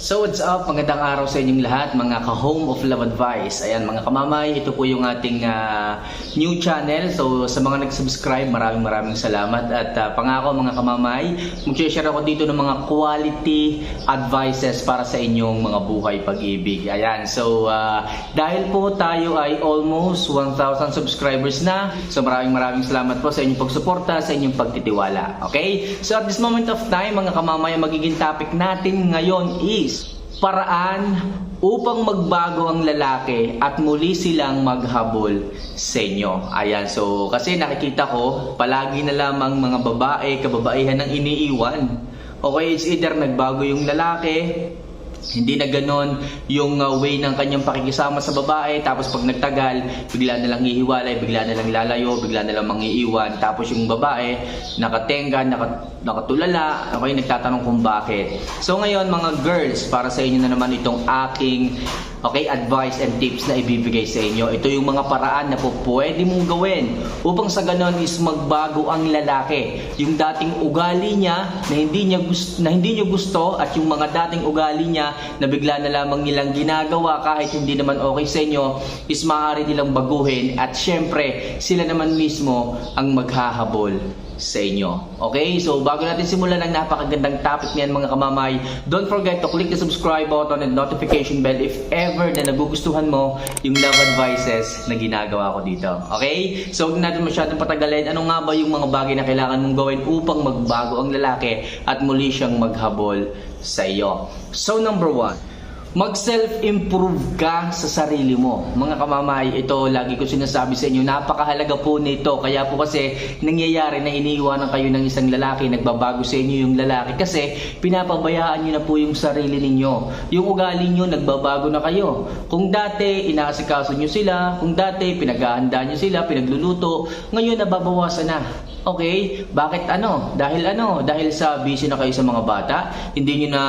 So what's up? Magandang araw sa inyong lahat, mga ka-home of love advice. Ayan mga kamamay, ito po yung ating ah, new channel. So sa mga nag-subscribe, maraming maraming salamat. At ah, pangako mga kamamay, mag-share ako dito ng mga quality advices para sa inyong mga buhay pag-ibig. Ayan, so ah, dahil po tayo ay almost 1,000 subscribers na. So maraming maraming salamat po sa inyong pagsuporta, sa inyong pagtitiwala. Okay? So at this moment of time, mga kamamay, ang magiging topic natin ngayon is paraan upang magbago ang lalaki at muli silang maghabol sa inyo. Ayan, so kasi nakikita ko, palagi na lamang mga babae, kababaihan ang iniiwan. Okay, it's either nagbago yung lalaki, hindi na ganon yung uh, way ng kanyang pakikisama sa babae. Tapos pag nagtagal bigla na lang hihiwalay bigla na lang lalayo bigla na lang mangiiwan. Tapos yung babae nakatenga naka, nakatulala. Okay nagtatanong kung bakit. So ngayon mga girls para sa inyo na naman itong aking okay advice and tips na ibibigay sa inyo. Ito yung mga paraan na po pwede mong gawin upang sa ganon is magbago ang lalaki. Yung dating ugali niya na hindi niya gusto na hindi niyo gusto at yung mga dating ugali niya na bigla na lamang nilang ginagawa kahit hindi naman okay sa inyo is maaari nilang baguhin at syempre sila naman mismo ang maghahabol sa inyo. Okay? So bago natin simulan ang napakagandang topic niyan mga kamamay, don't forget to click the subscribe button and notification bell if ever na nagugustuhan mo yung love advices na ginagawa ko dito. Okay? So huwag natin masyadong patagalin. Ano nga ba yung mga bagay na kailangan mong gawin upang magbago ang lalaki at muli siyang maghabol sa iyo? So number one, mag-self-improve ka sa sarili mo. Mga kamamay, ito lagi ko sinasabi sa inyo, napakahalaga po nito. Kaya po kasi nangyayari na iniiwanan kayo ng isang lalaki, nagbabago sa inyo yung lalaki kasi pinapabayaan nyo na po yung sarili ninyo. Yung ugali nyo, nagbabago na kayo. Kung dati, inaasikaso nyo sila, kung dati, pinaghahanda nyo sila, pinagluluto, ngayon nababawasan na. Okay? Bakit ano? Dahil ano? Dahil sa busy na kayo sa mga bata, hindi nyo na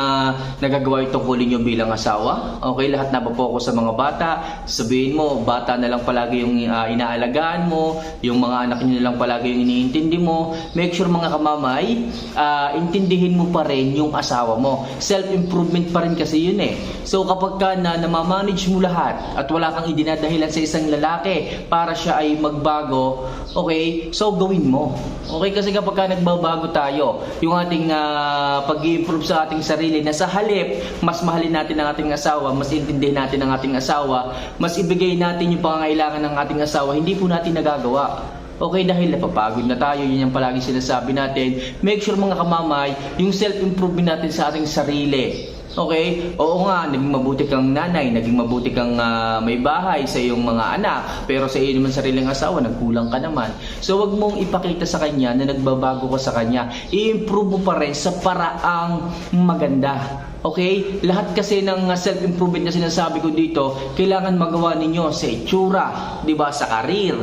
nagagawa yung tungkulin nyo bilang asawa. Okay? Lahat na focus sa mga bata. Sabihin mo, bata na lang palagi yung ah, inaalagaan mo, yung mga anak nyo na lang palagi yung iniintindi mo. Make sure mga kamamay, ah, intindihin mo pa rin yung asawa mo. Self-improvement pa rin kasi yun eh. So kapag ka na namamanage mo lahat at wala kang idinadahilan sa isang lalaki para siya ay magbago, okay? So gawin mo. Okay, kasi kapag ka nagbabago tayo, yung ating ah, pag-improve sa ating sarili na sa halip, mas mahalin natin ang ating asawa, mas intindihin natin ang ating asawa, mas ibigay natin yung pangangailangan ng ating asawa, hindi po natin nagagawa. Okay, dahil napapagod na tayo, yun yung palagi sinasabi natin. Make sure mga kamamay, yung self-improvement natin sa ating sarili. Okay? Oo nga, naging mabuti kang nanay, naging mabuti kang ah, may bahay sa iyong mga anak, pero sa iyo naman sariling asawa, nagkulang ka naman. So wag mong ipakita sa kanya na nagbabago ka sa kanya. I-improve mo pa rin sa paraang maganda. Okay? Lahat kasi ng ah, self-improvement na sinasabi ko dito, kailangan magawa ninyo sa itsura, 'di ba, sa karir,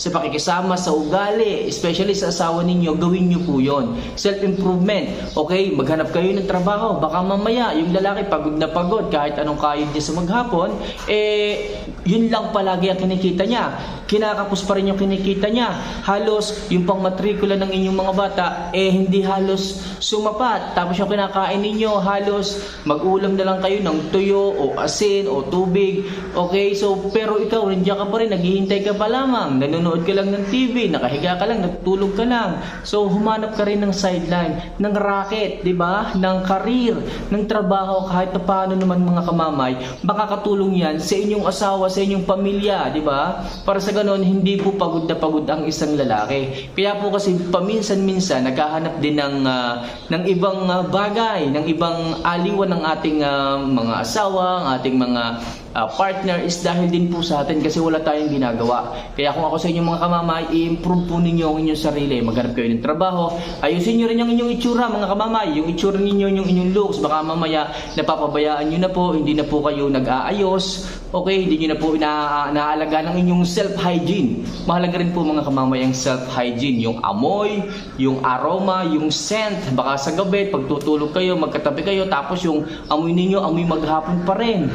sa pakikisama, sa ugali, especially sa asawa ninyo, gawin nyo po yon. Self-improvement. Okay, maghanap kayo ng trabaho. Baka mamaya, yung lalaki pagod na pagod, kahit anong kayod niya sa maghapon, eh, yun lang palagi ang kinikita niya. Kinakapos pa rin yung kinikita niya. Halos, yung pang matrikula ng inyong mga bata, eh, hindi halos sumapat. Tapos yung kinakain ninyo, halos mag-ulam na lang kayo ng tuyo, o asin, o tubig. Okay, so, pero ikaw, nandiyan ka pa rin, naghihintay ka pa lamang, nanonood ka lang ng TV, nakahiga ka lang, natutulog ka lang. So, humanap ka rin ng sideline, ng racket, di ba? Ng karir, ng trabaho, kahit na paano naman mga kamamay, baka katulong yan sa inyong asawa, sa inyong pamilya, di ba? Para sa ganon, hindi po pagod na pagod ang isang lalaki. Kaya po kasi paminsan-minsan, naghahanap din ng, ah, ng ibang ah, bagay, ng ibang aliwan ng ating ah, mga asawa, ang ating mga ah, partner is dahil din po sa atin kasi wala tayong ginagawa. Kaya kung ako sa inyong mga kamamay, i-improve po ninyo ang inyong sarili. Maghanap kayo ng trabaho. Ayusin nyo rin yung inyong itsura mga kamamay. Yung itsura ninyo, yung inyong looks. Baka mamaya napapabayaan nyo na po, hindi na po kayo nag-aayos. Okay, hindi nyo na po ina naalaga ng inyong self-hygiene. Mahalaga rin po mga kamamay ang self-hygiene. Yung amoy, yung aroma, yung scent. Baka sa gabi, pag tutulog kayo, magkatabi kayo, tapos yung amoy ninyo, amoy maghapon pa rin.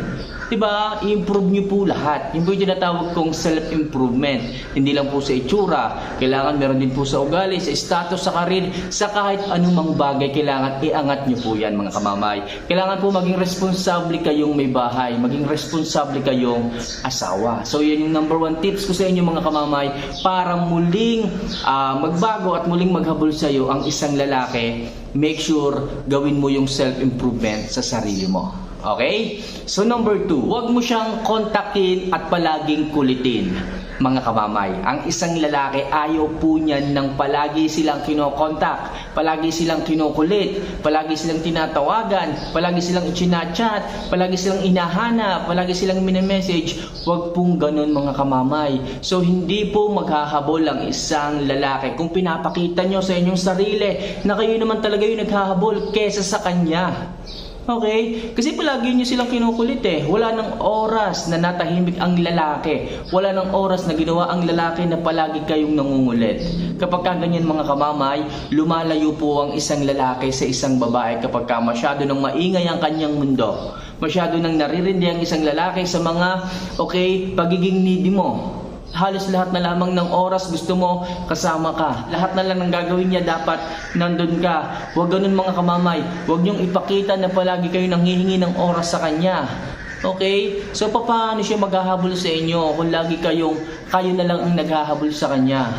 Diba? I-improve nyo po lahat. Yung po yung tinatawag kong self-improvement. Hindi lang po sa itsura. Kailangan meron din po sa ugali, sa status, sa karir, sa kahit anumang bagay. Kailangan iangat nyo po yan mga kamamay. Kailangan po maging responsable kayong may bahay. Maging responsable kayong asawa. So yan yung number one tips ko sa inyo mga kamamay para muling ah, magbago at muling maghabol sa iyo ang isang lalaki. Make sure gawin mo yung self-improvement sa sarili mo. Okay? So number two, huwag mo siyang kontakin at palaging kulitin. Mga kamamay, ang isang lalaki ayaw po niyan ng palagi silang kinokontak, palagi silang kinukulit, palagi silang tinatawagan, palagi silang ichinachat, palagi silang inahanap, palagi silang minemessage. Huwag pong ganun mga kamamay. So hindi po maghahabol ang isang lalaki kung pinapakita nyo sa inyong sarili na kayo naman talaga yung naghahabol kesa sa kanya. Okay? Kasi palagi nyo silang kinukulit eh. Wala nang oras na natahimik ang lalaki. Wala nang oras na ginawa ang lalaki na palagi kayong nangungulit. Kapag ka ganyan mga kamamay, lumalayo po ang isang lalaki sa isang babae kapag ka masyado nang maingay ang kanyang mundo. Masyado nang naririndi ang isang lalaki sa mga, okay, pagiging needy mo halos lahat na lamang ng oras gusto mo kasama ka. Lahat na lang ng gagawin niya dapat nandun ka. Huwag ganun mga kamamay. Huwag niyong ipakita na palagi kayo nanghihingi ng oras sa kanya. Okay? So paano siya maghahabol sa inyo kung lagi kayong kayo na lang ang naghahabol sa kanya?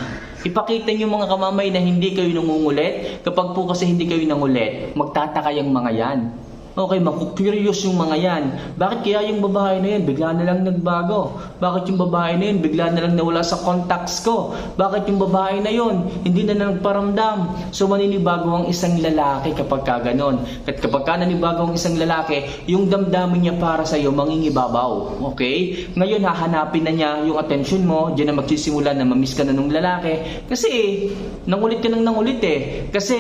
Ipakita niyo mga kamamay na hindi kayo nangungulit. Kapag po kasi hindi kayo nangulit, magtataka yung mga yan. Okay, makukurious yung mga yan. Bakit kaya yung babae na yan bigla na lang nagbago? Bakit yung babae na yun bigla na lang nawala sa contacts ko? Bakit yung babae na yun hindi na nagparamdam? So maninibago ang isang lalaki kapag ka ganon. At kapag ka nanibago ang isang lalaki, yung damdamin niya para sa iyo mangingibabaw. Okay? Ngayon hahanapin na niya yung attention mo, diyan na magsisimula na mamiss ka na ng lalaki. Kasi nangulit ka ng nangulit eh. Kasi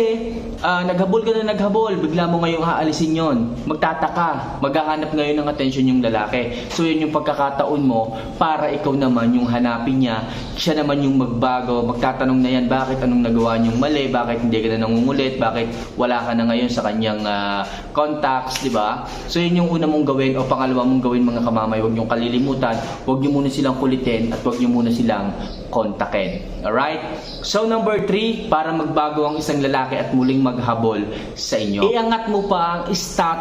ah, naghabol ka na naghabol, bigla mo ngayong haalisin yon magtataka, maghahanap ngayon ng attention yung lalaki. So yun yung pagkakataon mo para ikaw naman yung hanapin niya, siya naman yung magbago, magtatanong na yan, bakit anong nagawa niyong mali, bakit hindi ka na nangungulit, bakit wala ka na ngayon sa kanyang ah, contacts, di ba? So yun yung una mong gawin o pangalawa mong gawin mga kamamay, huwag niyong kalilimutan, huwag niyo muna silang kulitin at huwag niyo muna silang kontakin. Alright? So number three, para magbago ang isang lalaki at muling maghabol sa inyo. Iangat mo pa ang status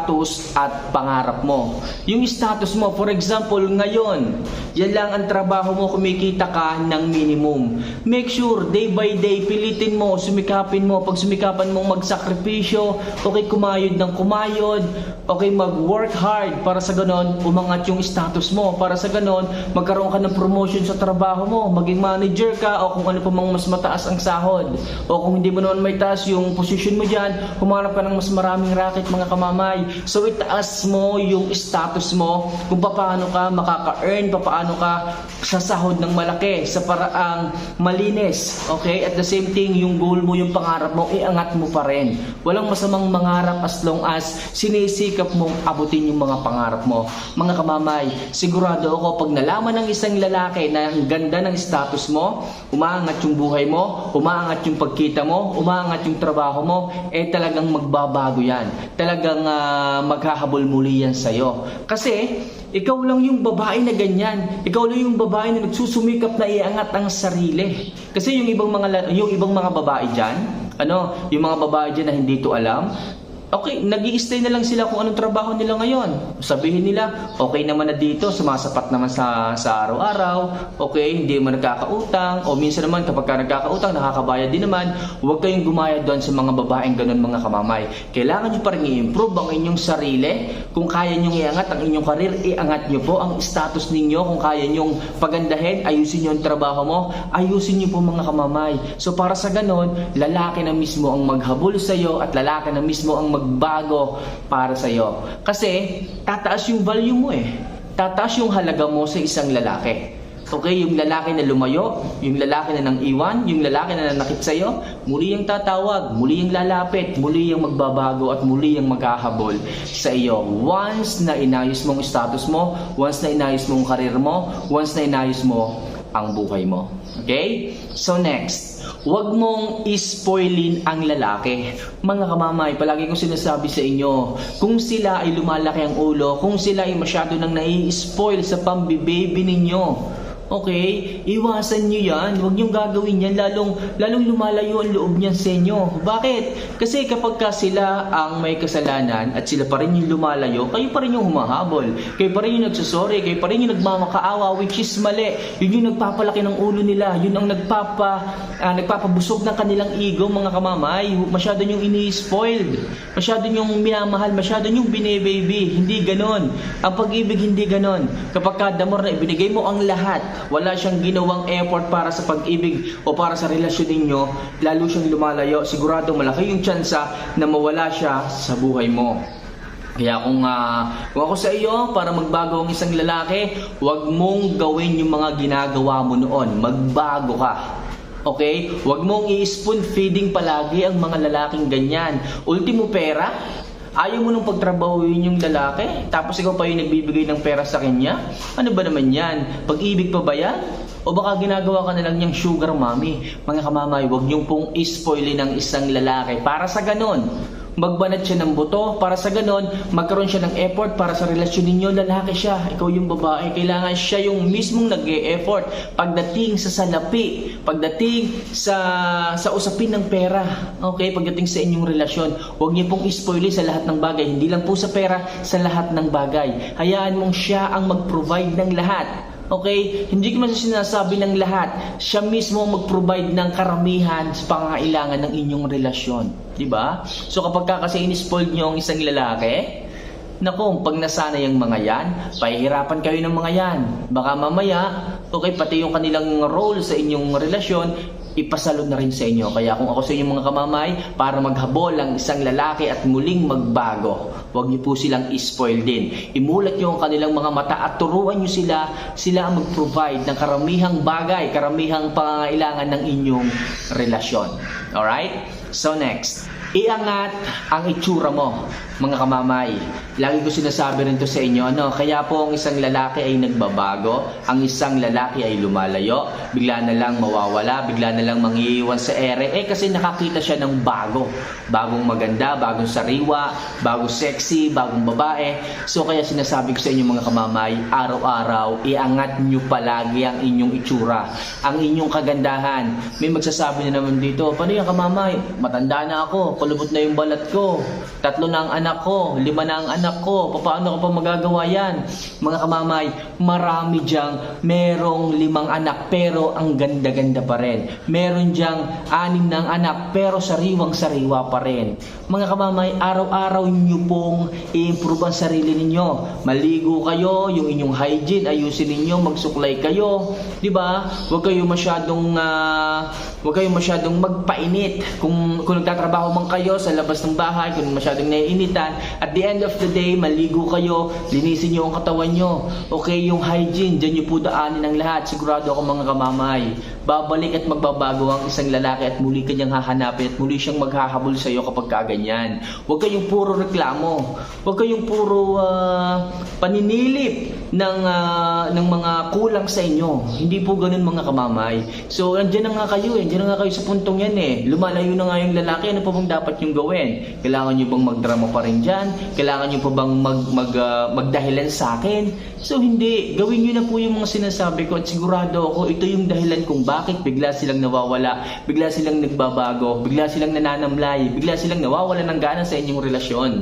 at pangarap mo. Yung status mo, for example, ngayon, yan lang ang trabaho mo, kumikita ka ng minimum. Make sure, day by day, pilitin mo, sumikapin mo. Pag sumikapan mong magsakripisyo, okay, kumayod ng kumayod, okay, mag-work hard para sa ganon, umangat yung status mo. Para sa ganon, magkaroon ka ng promotion sa trabaho mo, maging manager ka, o kung ano pa mang mas mataas ang sahod. O kung hindi mo naman may taas yung position mo dyan, humanap ka ng mas maraming racket mga kamamay. So itaas mo yung status mo kung paano ka makaka-earn, paano ka sa sahod ng malaki, sa paraang malinis. Okay? At the same thing, yung goal mo, yung pangarap mo, iangat mo pa rin. Walang masamang mangarap as long as sinisikap mong abutin yung mga pangarap mo. Mga kamamay, sigurado ako pag nalaman ng isang lalaki na ang ganda ng status mo, umaangat yung buhay mo, umaangat yung pagkita mo, umaangat yung trabaho mo, eh talagang magbabago yan. Talagang ah, maghahabol muli yan sa'yo. Kasi, ikaw lang yung babae na ganyan. Ikaw lang yung babae na nagsusumikap na iangat ang sarili. Kasi yung ibang mga yung ibang mga babae diyan, ano, yung mga babae diyan na hindi to alam, Okay, nag stay na lang sila kung anong trabaho nila ngayon. Sabihin nila, okay naman na dito, sumasapat naman sa, sa araw-araw, okay, hindi naman nagkakautang, o minsan naman kapag ka nagkakautang, nakakabayad din naman, huwag kayong gumayad doon sa mga babaeng ganun mga kamamay. Kailangan nyo pa rin i-improve ang inyong sarili. Kung kaya nyo iangat ang inyong karir, iangat nyo po ang status ninyo. Kung kaya nyo pagandahin, ayusin nyo ang trabaho mo, ayusin nyo po mga kamamay. So para sa ganun, lalaki na mismo ang maghabol sa iyo at lalaki na mismo ang magbago para sa iyo. Kasi tataas yung value mo eh. Tataas yung halaga mo sa isang lalaki. Okay, yung lalaki na lumayo, yung lalaki na nang iwan, yung lalaki na nanakit sa'yo, muli yung tatawag, muli yung lalapit, muli yung magbabago at muli yung maghahabol sa iyo. Once na inayos mong status mo, once na inayos mong karir mo, once na inayos mo ang buhay mo. Okay? So next, Huwag mong ispoilin ang lalaki. Mga kamamay, palagi kong sinasabi sa inyo, kung sila ay lumalaki ang ulo, kung sila ay masyado nang nai-spoil sa pambibaby ninyo, Okay? Iwasan nyo yan. Huwag nyo gagawin yan. Lalong, lalong lumalayo ang loob niyan sa inyo. Bakit? Kasi kapag ka sila ang may kasalanan at sila pa rin yung lumalayo, kayo pa rin yung humahabol. Kayo pa rin yung nagsusorry. Kayo pa rin yung nagmamakaawa, which is mali. Yun yung nagpapalaki ng ulo nila. Yun ang nagpapa, ah, nagpapabusog ng kanilang ego, mga kamamay. Masyado yung ini-spoiled. Masyado yung minamahal. Masyado yung bine-baby. Hindi ganon. Ang pag-ibig hindi ganon. Kapag kadamor na ibinigay mo ang lahat, wala siyang ginawang effort para sa pag-ibig o para sa relasyon ninyo, lalo siyang lumalayo, sigurado malaki yung tsansa na mawala siya sa buhay mo. Kaya kung, ah, kung ako sa iyo, para magbago ang isang lalaki, huwag mong gawin yung mga ginagawa mo noon. Magbago ka. Okay? Huwag mong i-spoon feeding palagi ang mga lalaking ganyan. Ultimo pera, Ayaw mo nung pagtrabahuin yung lalaki, tapos ikaw pa yung nagbibigay ng pera sa kanya? Ano ba naman yan? Pag-ibig pa ba yan? O baka ginagawa ka na lang niyang sugar mommy? Mga kamamay, huwag niyong pong ispoilin ng isang lalaki. Para sa ganon, magbanat siya ng buto. Para sa ganon, magkaroon siya ng effort para sa relasyon ninyo. Lalaki siya, ikaw yung babae. Kailangan siya yung mismong nag effort pagdating sa salapi, pagdating sa sa usapin ng pera. Okay, pagdating sa inyong relasyon. Huwag niyo pong ispoilin sa lahat ng bagay. Hindi lang po sa pera, sa lahat ng bagay. Hayaan mong siya ang mag-provide ng lahat. Okay? Hindi ko man sinasabi ng lahat. Siya mismo mag-provide ng karamihan sa pangailangan ng inyong relasyon. Ba? So kapag ka kasi in-spoiled nyo ang isang lalaki, Naku, pag nasanay ang mga yan, pahihirapan kayo ng mga yan. Baka mamaya, okay, pati yung kanilang role sa inyong relasyon, ipasalod na rin sa inyo. Kaya kung ako sa inyong mga kamamay, para maghabol ang isang lalaki at muling magbago, huwag niyo po silang spoil din. Imulat niyo ang kanilang mga mata at turuan niyo sila, sila ang mag-provide ng karamihang bagay, karamihang pangangailangan ng inyong relasyon. Alright? So next, iangat ang itsura mo, mga kamamay. Lagi ko sinasabi rin to sa inyo, ano, kaya po ang isang lalaki ay nagbabago, ang isang lalaki ay lumalayo, bigla na lang mawawala, bigla na lang mangiiwan sa ere, eh kasi nakakita siya ng bago. Bagong maganda, bagong sariwa, bagong sexy, bagong babae. So kaya sinasabi ko sa inyo mga kamamay, araw-araw, iangat nyo palagi ang inyong itsura, ang inyong kagandahan. May magsasabi na naman dito, paano yung kamamay? Matanda na ako, kulubot na yung balat ko, tatlo na ang anak ko, lima na ang anak ko, paano ko pa magagawa yan? Mga kamamay, marami diyang merong limang anak pero ang ganda-ganda pa rin. Meron diyang anim ang anak pero sariwang-sariwa pa rin. Mga kamamay, araw-araw niyo pong i-improve ang sarili ninyo. Maligo kayo, yung inyong hygiene, ayusin ninyo, magsuklay kayo. 'Di ba? Huwag kayo masyadong ah, huwag kayo masyadong magpainit. Kung kung nagtatrabaho kayo sa labas ng bahay, kung masyadong naiinitan, at the end of the day, maligo kayo, linisin niyo ang katawan niyo. Okay, yung hygiene, diyan niyo po daanin ang lahat. Sigurado ako mga kamamay. Babalik at magbabago ang isang lalaki at muli kanyang hahanapin at muli siyang maghahabol sa iyo kapag kaganyan. Huwag kayong puro reklamo. Huwag kayong puro ah, paninilip ng ah, ng mga kulang sa inyo. Hindi po ganun mga kamamay. So, andyan na nga kayo eh. Andyan na nga kayo sa puntong yan eh. Lumalayo na nga yung lalaki. Ano pa bang dapat yung gawin? Kailangan nyo bang magdrama pa rin dyan? Kailangan nyo pa bang mag, mag, ah, magdahilan sa akin? So, hindi. Gawin nyo na po yung mga sinasabi ko at sigurado ako ito yung dahilan kung bakit bigla silang nawawala, bigla silang nagbabago, bigla silang nananamlay, bigla silang nawawala ng gana sa inyong relasyon.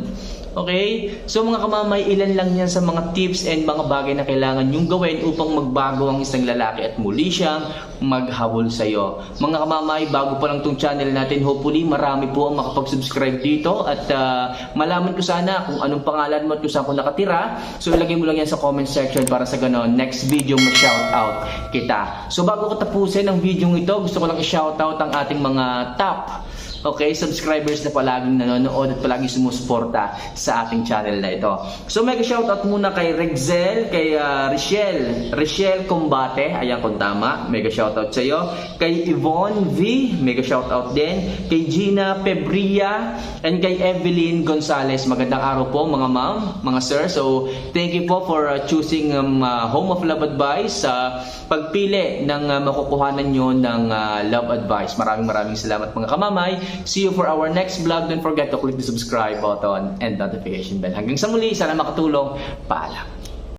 Okay? So mga kamamay, ilan lang yan sa mga tips and mga bagay na kailangan yung gawin upang magbago ang isang lalaki at muli siyang maghabol sa iyo. Mga kamamay, bago pa lang tong channel natin, hopefully marami po ang makapag-subscribe dito at ah, malaman ko sana kung anong pangalan mo at kung saan ko nakatira. So ilagay mo lang yan sa comment section para sa ganon, next video mo shout out kita. So bago ko tapusin ang video ito, gusto ko lang i-shout out ang ating mga top Okay, subscribers na palaging nanonood at palaging sumusuporta sa ating channel na ito. So mega shoutout muna kay Rexel, kay uh, Richelle, Richelle Combate, ayan kung tama, mega shoutout sa iyo. Kay Yvonne V, mega shoutout din. Kay Gina Pebria, and kay Evelyn Gonzalez. Magandang araw po mga ma'am, mga sir. So thank you po for uh, choosing um, uh, Home of Love Advice sa pagpili ng uh, makukuhanan nyo ng uh, love advice. Maraming maraming salamat mga kamamay. See you for our next vlog. Don't forget to click the subscribe button and notification bell. Hanggang sa muli, sana makatulong. Paalam.